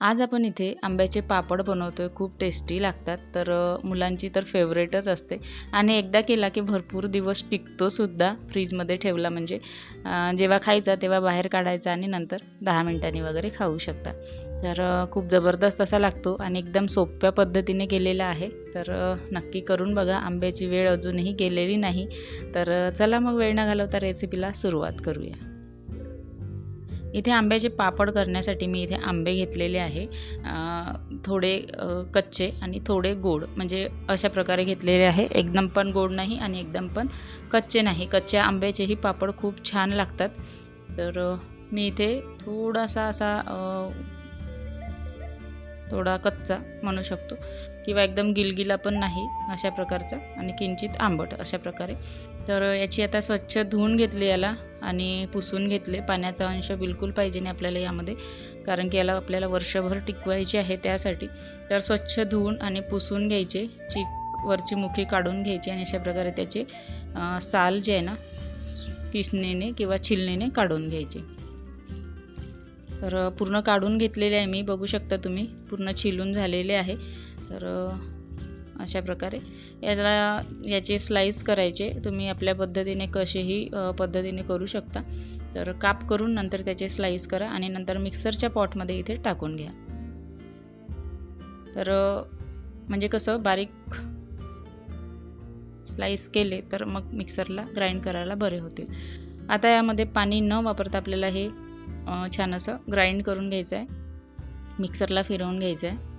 आज आपण इथे आंब्याचे पापड बनवतो आहे खूप टेस्टी लागतात. तर मुलांची तर फेवरेटच असते. आणि एकदा केला की भरपूर दिवस टिकतोसुद्धा फ्रीजमध्ये ठेवला म्हणजे जेव्हा खायचा तेव्हा बाहेर काढायचा आणि नंतर दहा मिनिटांनी वगैरे खाऊ शकता. तर खूप जबरदस्त असा लागतो आणि एकदम सोप्या पद्धतीने केलेला आहे. तर नक्की करून बघा आंब्याची वेळ अजूनही गेलेली नाही. तर चला मग वेळ न घालवता रेसिपीला सुरुवात करूया. इथे आंब्याचे पापड करण्यासाठी मी इथे आंबे घेतलेले आहे. थोडे कच्चे आणि थोडे गोड म्हणजे अशा प्रकारे घेतलेले आहे. एकदम पण गोड नाही आणि एकदम पण कच्चे नाही. कच्च्या आंब्याचेही पापड खूप छान लागतात. तर मी इथे थोडासा असा थोडा कच्चा म्हणू शकतो. किंवा एकदम गिलगिला पण नाही अशा प्रकारचा आणि किंचित आंबट अशा प्रकारे. तर याची आता स्वच्छ धुवून घेतली याला आणि पुसून घेतले. पाण्याचा अंश बिलकुल पाहिजे नाही आपल्याला यामध्ये. कारण की याला आपल्याला वर्षभर टिकवायची आहे त्यासाठी. तर स्वच्छ धुवून आणि पुसून घ्यायचे. चीक वरची मुखी काढून घ्यायची आणि अशा प्रकारे त्याचे साल जे आहे ना किसणीने किंवा छिलणीने काढून घ्यायचे. तर पूर्ण काढून घेतलेले आहे मी. बघू शकता तुम्ही. पूर्ण छिलून झालेले आहे. तर अशा प्रकारे याला याचे स्लाईस करायचे. तुम्ही आपल्या पद्धतीने कसेही पद्धतीने करू शकता. तर काप करून नंतर त्याचे स्लाईस करा आणि नंतर मिक्सरच्या पॉटमध्ये इथे टाकून घ्या. तर म्हणजे कसं बारीक स्लाईस केले तर मग मिक्सरला ग्राइंड करायला बरे होतील. आता यामध्ये पाणी न वापरता आपल्याला हे छान असं ग्राइंड करून घ्यायचं आहे मिक्सरला फिरवून घ्यायचं आहे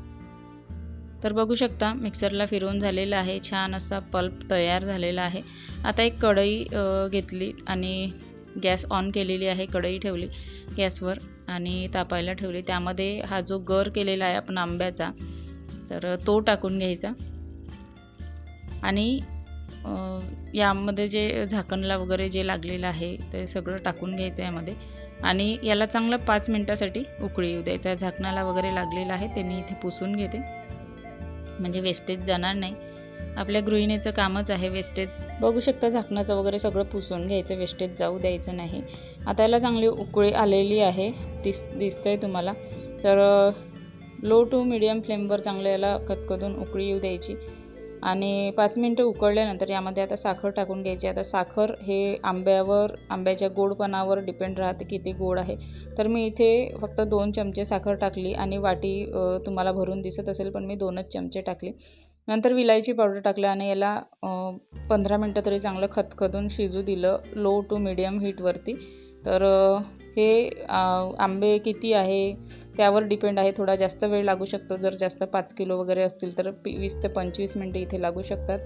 तर बघू शकता मिक्सरला फिरवून झालेलं आहे. छान असा पल्प तयार झालेला आहे. आता एक कढई घेतली आणि गॅस ऑन केलेली आहे. कढई ठेवली गॅसवर आणि तापायला ठेवली. त्यामध्ये हा जो गर केलेला आहे आपण आंब्याचा तर तो टाकून घ्यायचा. आणि यामध्ये जे झाकणला वगैरे जे लागलेलं आहे ते सगळं टाकून घ्यायचं यामध्ये. आणि याला चांगलं पाच मिनटासाठी उकळी येऊ द्यायचं. झाकणाला वगैरे लागलेलं आहे ते मी इथे पुसून घेते. म्हणजे वेस्टेज जाणार नाही. आपल्या गृहिणीचं कामच आहे वेस्टेज बघू शकता झाकणाचं वगैरे सगळं पुसून घ्यायचं वेस्टेज जाऊ द्यायचं नाही. आता याला चांगली उकळी आलेली आहे दिस दिसतंय तुम्हाला. तर लो टू मिडियम फ्लेमवर चांगलं याला खतखतून उकळी येऊ द्यायची. आणि पाच मिनटं उकळल्यानंतर यामध्ये आता साखर टाकून घ्यायची आता साखर हे आंब्यावर आंब्याच्या गोडपणावर डिपेंड राहते किती गोड आहे. तर मी इथे फक्त दोन चमचे साखर टाकली आणि वाटी तुम्हाला भरून दिसत असेल पण मी दोनच चमचे टाकले. नंतर विलायची पावडर टाकलं आणि याला पंधरा मिनटं तरी चांगलं खतखतून शिजू दिलं लो टू मिडियम हीटवरती तर हे आंबे किती आहे त्यावर डिपेंड आहे. थोडा जास्त वेळ लागू शकतो. जर जास्त पाच किलो वगैरे असतील तर पी वीस ते पंचवीस मिनटं इथे लागू शकतात.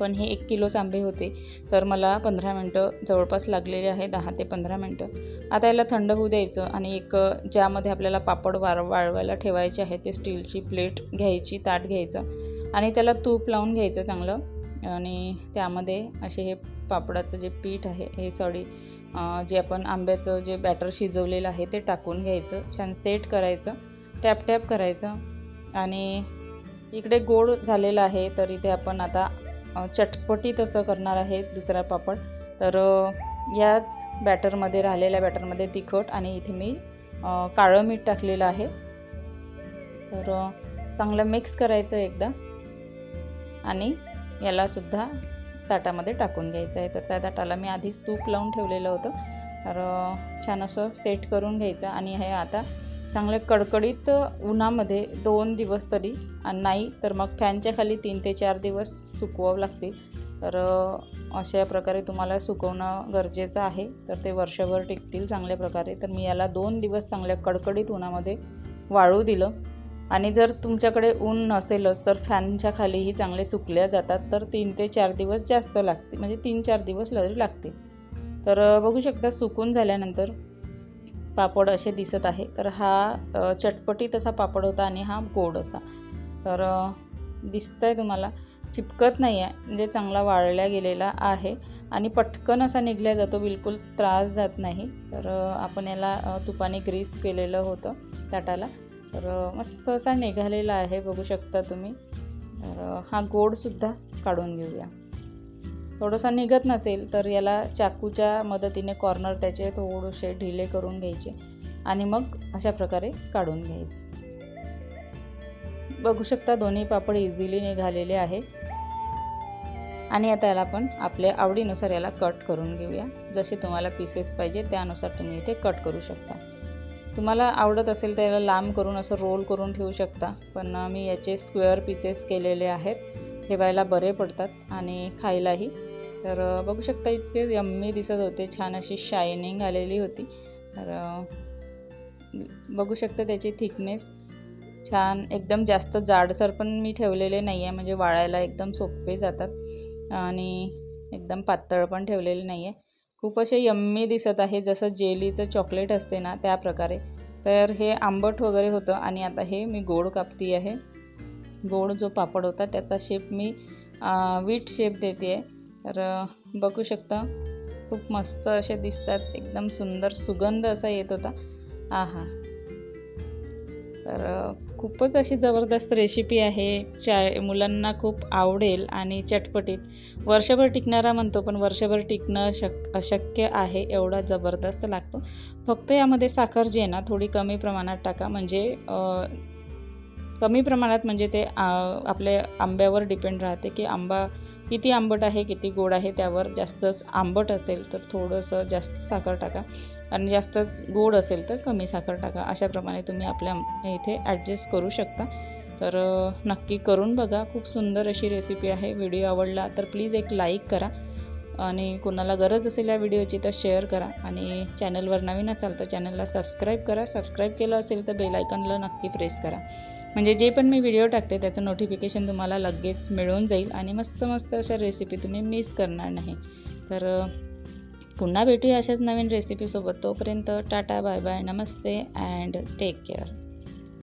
पण हे एक किलोच आंबे होते. तर मला पंधरा मिनटं जवळपास लागलेले आहे दहा ते पंधरा मिनटं. आता याला थंड होऊ द्यायचं आणि एक ज्यामध्ये आपल्याला पापड वाळ वाळवायला ठेवायचे आहे ते स्टीलची प्लेट घ्यायची ताट घ्यायचं आणि त्याला तूप लावून घ्यायचं चांगलं. आणि त्यामध्ये असे हे पापडाचं जे पीठ आहे हे सॉरी जे आपण आंब्याचं जे बॅटर शिजवलेलं आहे ते टाकून घ्यायचं. छान सेट करायचं. टॅप टॅप करायचं. आणि इकडे गोड झालेलं आहे तर इथे आपण आता चटपटीत असं करणार आहे दुसरा पापड. तर याच बॅटरमध्ये राहिलेल्या बॅटरमध्ये तिखट आणि इथे मी काळं मीठ टाकलेलं आहे. तर चांगलं मिक्स करायचं एकदा. आणि यालासुद्धा ताटामध्ये टाकून घ्यायचं आहे. तर त्या ताटाला मी आधीच तूप लावून ठेवलेलं होतं. तर छान असं सेट करून घ्यायचं आणि हे आता चांगलं कडकडीत उन्हामध्ये दोन दिवस तरी आणि नाही तर मग फॅनच्या खाली तीन ते चार दिवस सुकवावं लागतील. तर अशा प्रकारे तुम्हाला सुकवणं गरजेचं आहे. तर ते वर्षभर टिकतील चांगल्या प्रकारे. तर मी याला दोन दिवस चांगल्या कडकडीत उन्हामध्ये वाळू दिलं. आणि जर तुमच्याकडे ऊन नसेलच तर फॅनच्या खालीही चांगले सुकल्या जातात तर तीन ते चार दिवस जास्त लागते म्हणजे तीन चार दिवस लरी लागतील. तर बघू शकता सुकून झाल्यानंतर पापड असे दिसत आहे तर हा चटपटी चटपटीत असा पापड होता आणि हा गोड असा. तर दिसत आहे तुम्हाला चिपकत नाही आहे म्हणजे चांगला वाळल्या गेलेला आहे आणि पटकन असा निघल्या जातो बिलकुल त्रास जात नाही. तर आपण याला तुपाने ग्रीस केलेलं होतं ताटाला. तर मस्त असा निघालेला आहे बघू शकता तुम्ही. तर हा गोडसुद्धा काढून घेऊया. थोडंसं निघत नसेल तर याला चाकूच्या मदतीने कॉर्नर त्याचे थोडेसे ढिले करून घ्यायचे आणि मग अशा प्रकारे काढून घ्यायचं. बघू शकता दोन्ही पापड इझिली निघालेले आहे आणि आता याला आपण आपल्या आवडीनुसार याला कट करून घेऊया. जसे तुम्हाला पीसेस पाहिजे त्यानुसार तुम्ही इथे कट करू शकता. तुम्हाला आवडत असेल तर याला लांब करून असं रोल करून ठेवू शकता. पण मी याचे स्क्वेअर पीसेस केलेले आहेत. ठेवायला बरे पडतात आणि खायलाही. तर बघू शकता इतके यम्मी दिसत होते. छान अशी शायनिंग आलेली होती. तर बघू शकता त्याची थिकनेस छान एकदम जास्त जाडसर पण मी ठेवलेले नाही आहे म्हणजे वाळायला एकदम सोपे जातात. आणि एकदम पातळ पण ठेवलेले नाही आहे खूप असे यम्मी दिसत आहे जसं जेलीचं चॉकलेट असते ना त्या प्रकारे. तर हे आंबट वगैरे होतं आणि आता हे मी गोड कापती आहे गोड जो पापड होता त्याचा शेप मी वीट शेप देते आहे तर बघू शकता खूप मस्त असे दिसतात. एकदम सुंदर सुगंध असा येत होता. आहा. तर खूपच अशी जबरदस्त रेसिपी आहे चाय मुलांना खूप आवडेल आणि चटपटीत. वर्षभर टिकणारा म्हणतो पण वर्षभर टिकणं शक अशक्य आहे एवढा जबरदस्त लागतो. फक्त यामध्ये साखर जी आहे ना थोडी कमी प्रमाणात टाका. म्हणजे कमी प्रमाणात म्हणजे ते आपल्या आंब्यावर डिपेंड राहते की आंबा किती आंबट आहे किती गोड आहे त्यावर जास्तच आंबट असेल तर थोडंसं जास्त साखर टाका. आणि जास्तच गोड असेल तर कमी साखर टाका. अशाप्रमाणे तुम्ही आपल्या इथे ॲडजस्ट करू शकता. तर नक्की करून बघा. खूप सुंदर अशी रेसिपी आहे. व्हिडिओ आवडला तर प्लीज एक लाईक करा. आणि कोणाला गरज असेल या व्हिडिओची तर शेअर करा. आणि चॅनलवर नवीन असाल तर चॅनलला सबस्क्राईब करा. सबस्क्राईब केलं असेल तर बेलायकनला नक्की प्रेस करा. म्हणजे जे पण मी व्हिडिओ टाकते त्याचं नोटिफिकेशन तुम्हाला लगेच मिळून जाईल आणि मस्त मस्त अशा रेसिपी तुम्ही मिस करणार नाही. तर पुन्हा भेटूया अशाच नवीन रेसिपीसोबत तोपर्यंत tata bye bye namaste and take care